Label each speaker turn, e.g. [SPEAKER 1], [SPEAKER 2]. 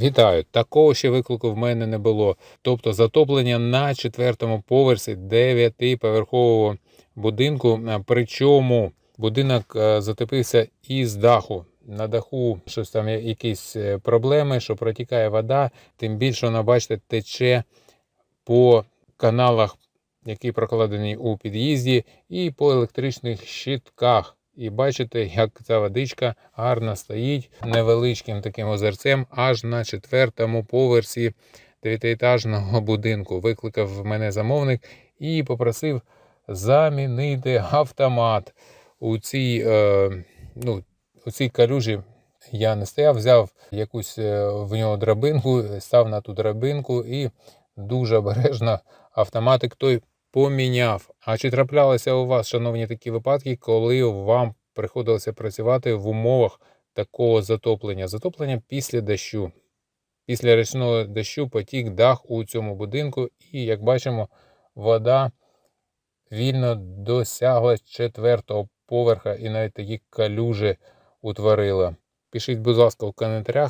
[SPEAKER 1] Вітаю! Такого ще виклику в мене не було. Тобто затоплення на четвертому поверсі дев'ятиповерхового будинку. Причому будинок е, затопився із даху. На даху щось там якісь е, проблеми, що протікає вода. Тим більше вона, бачите, тече по каналах, які прокладені у під'їзді, і по електричних щитках. І бачите, як ця водичка гарно стоїть невеличким таким озерцем аж на четвертому поверсі дев'ятиетажного будинку. Викликав мене замовник і попросив замінити автомат у цій, е, ну, у цій калюжі. Я не стояв, взяв якусь е, в нього драбинку, став на ту драбинку і дуже обережно автоматик той поміняв. А чи траплялися у вас, шановні, такі випадки, коли вам приходилося працювати в умовах такого затоплення? Затоплення після дощу. Після річного дощу потік дах у цьому будинку, і, як бачимо, вода вільно досягла четвертого поверха і навіть такі калюжі утворила. Пишіть, будь ласка, в коментарях,